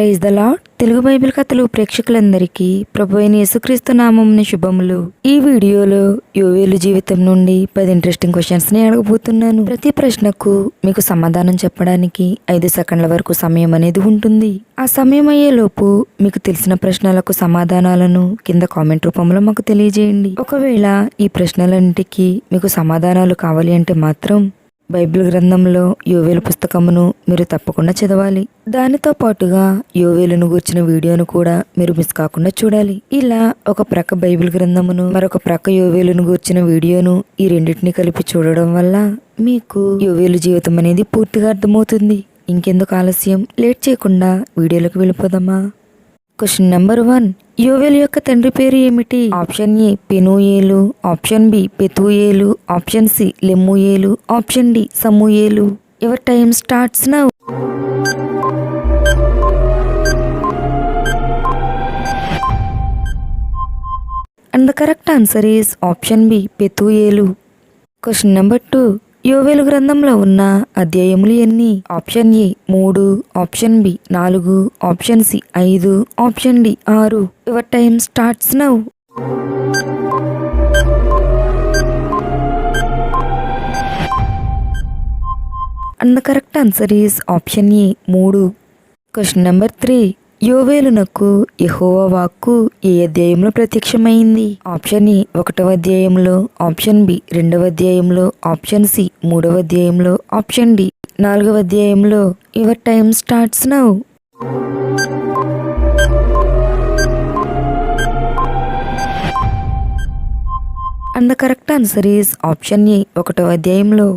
Praise the Lord Telugu Bible కథలు ప్రేక్షకులందరికీ ప్రభు అయిన యేసుక్రీస్తు నామంని శుభములు. ఈ వీడియోలో యోవేలు జీవితం నుండి పది ఇంట్రెస్టింగ్ క్వశ్చన్స్ని అడగబోతున్నాను. ప్రతి ప్రశ్నకు మీకు సమాధానం చెప్పడానికి ఐదు సెకండ్ల వరకు సమయం అనేది ఉంటుంది. ఆ సమయం అయ్యేలోపు మీకు తెలిసిన ప్రశ్నలకు సమాధానాలను కింద కామెంట్ రూపంలో మాకు తెలియజేయండి. ఒకవేళ ఈ ప్రశ్నలన్నిటికీ మీకు సమాధానాలు కావాలి అంటే మాత్రం బైబిల్ గ్రంథంలో యోవేలు పుస్తకమును మీరు తప్పకుండా చదవాలి. దానితో పాటుగా యోవేలును గూర్చిన వీడియోను కూడా మీరు మిస్ కాకుండా చూడాలి. ఇలా ఒక ప్రక్క బైబిల్ గ్రంథమును మరొక ప్రక్క యోవేలును గూర్చిన వీడియోను ఈ రెండింటిని కలిపి చూడడం వల్ల మీకు యోవేలు జీవితం అనేది పూర్తిగా అర్థమవుతుంది. ఇంకెందుకు ఆలస్యం? లేట్ చేయకుండా వీడియోలోకి వెళ్ళిపోదామా? క్వశ్చన్ నెంబర్ వన్ యోవేల్ యొక్క తండ్రి పేరు ఏమిటి? ఆప్షన్ ఏ పెనుయేలు ఆప్షన్ బి పెతుయేలు ఆప్షన్ సి లెమ్ముయేలు option D Samuel your time starts now and the correct answer is option B పెతుయేలు question number two యోవేలు గ్రంథంలో ఉన్న అధ్యాయములు ఎన్ని? ఆప్షన్ ఏ మూడు ఆప్షన్ బి నాలుగు ఆప్షన్ సి ఐదు ఆప్షన్ డి ఆరు. Your time starts now. And the correct answer is option A మూడు. క్వశ్చన్ నెంబర్ త్రీ యోవేలునకు యహోవా వాక్కు ఏ అధ్యాయంలో ప్రత్యక్షమైంది? ఆప్షన్ ఏ ఒకటవ అధ్యాయంలో ఆప్షన్ బి రెండవ అధ్యాయంలో ఆప్షన్ సి మూడవ అధ్యాయంలో ఆప్షన్ డి నాలుగవ అధ్యాయంలో. Your time starts now. And the correct answer is option A ఒకటవ అధ్యాయంలో.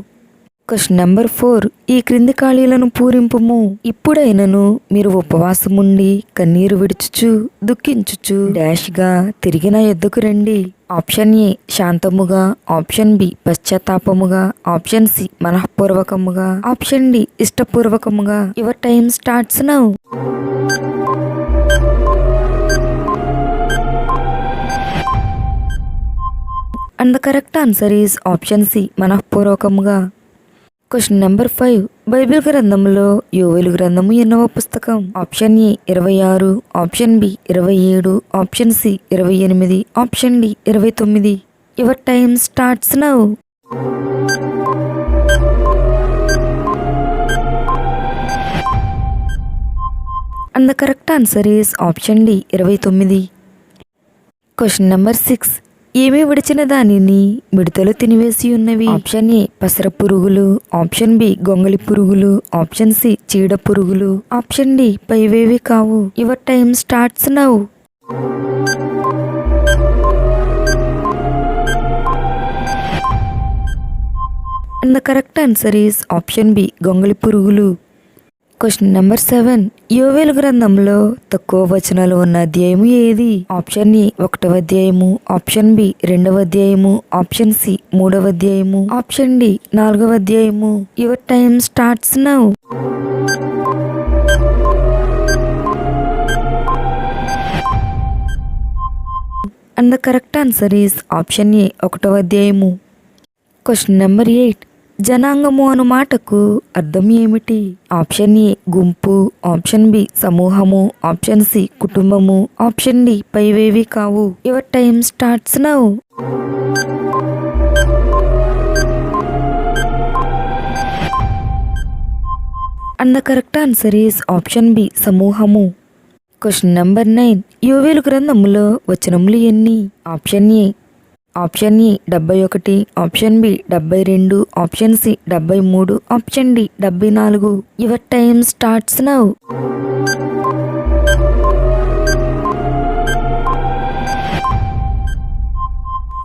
క్వశ్చన్ నెంబర్ ఫోర్ ఈ క్రింది ఖాళీలను పూరింపుము. ఇప్పుడైనను మీరు ఉపవాసముండి కన్నీరు విడుచుచు దుఃఖించుచు డాష్గా తిరిగిన తిరిగి నా ఎద్దుకు రండి. ఆప్షన్ ఏ శాంతముగా. ఆప్షన్ బి పశ్చాత్తాపముగా. ఆప్షన్ సి మనఃపూర్వకముగా. Option D ఇష్టపూర్వకముగా. Your time starts now and the correct answer is option C మనఃపూర్వకముగా. Question number five. Bible గ్రంథంలో యోవేలు గ్రంథము ఎన్నవ పుస్తకం? ఆప్షన్ ఏ ఇరవై ఆరు ఆప్షన్ బి ఇరవై ఏడు ఆప్షన్ సి ఇరవై ఎనిమిది ఆప్షన్ డి ఇరవై తొమ్మిది. Your time starts now. And the correct answer is option D ఇరవై తొమ్మిది. క్వశ్చన్ నెంబర్ సిక్స్ ఏమి విడిచిన దానిని మిడతలు తినివేసి ఉన్నవి? ఆప్షన్ ఏ పసర పురుగులు. ఆప్షన్ బి గొంగళి పురుగులు. ఆప్షన్ సి చీడ పురుగులు. ఆప్షన్ డి పైవేవి కావు. Your time starts now. And the correct answer is option B గొంగళి పురుగులు. Question number seven. యోవేల్ గ్రంథంలో తక్కువ వచనాలు ఉన్న అధ్యాయము ఏది? ఆప్షన్ ఏ ఒకటవ అధ్యాయము. ఆప్షన్ బి రెండవ అధ్యాయము. ఆప్షన్ సి మూడవ అధ్యాయము. ఆప్షన్ డి నాలుగవ అధ్యాయము. Your time starts now. And the correct answer is option A ఒకటవ అధ్యాయము. క్వశ్చన్ నెంబర్ ఎయిట్ జనాంగము అను మాటకు అర్థం ఏమిటి? ఆప్షన్ ఏ గుంపు ఆప్షన్ బి సమూహము ఆప్షన్ సి కుటుంబము ఆప్షన్ డి పైవేవి కావు. Your time starts now and the correct answer is option B సమూహము. క్వశ్చన్ నెంబర్ నైన్ యోవేలు గ్రంథములో వచనములు ఎన్ని? ఆప్షన్ ఏ ఆప్షన్ ఈ డెబ్బై ఒకటి ఆప్షన్ బి డెబ్బై రెండు ఆప్షన్ సి డెబ్బై మూడు ఆప్షన్ డి డెబ్బై నాలుగు. Your time starts now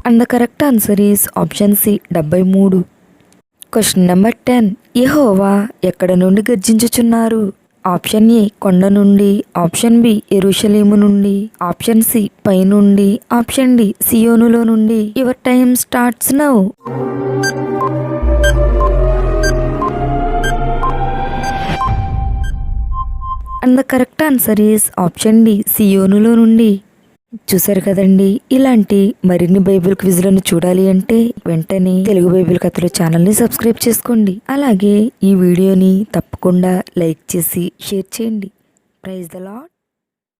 and the correct answer is option C డెబ్బై మూడు. క్వశ్చన్ నెంబర్ టెన్ యహోవా ఎక్కడ నుండి గర్జించుచున్నారు? ఆప్షన్ ఏ కొండ నుండి ఆప్షన్ బి ఎరుషలేము నుండి ఆప్షన్ సి పై నుండి ఆప్షన్ డి సియోనులో నుండి. Your time starts now and the correct answer is option D సియోనులో నుండి. చూశారు కదండి ఇలాంటి మరిన్ని బైబిల్ క్విజ్లను చూడాలి అంటే వెంటనే తెలుగు బైబిల్ కథలు ఛానల్ని సబ్స్క్రైబ్ చేసుకోండి. అలాగే ఈ వీడియోని తప్పకుండా లైక్ చేసి షేర్ చేయండి. Praise the lot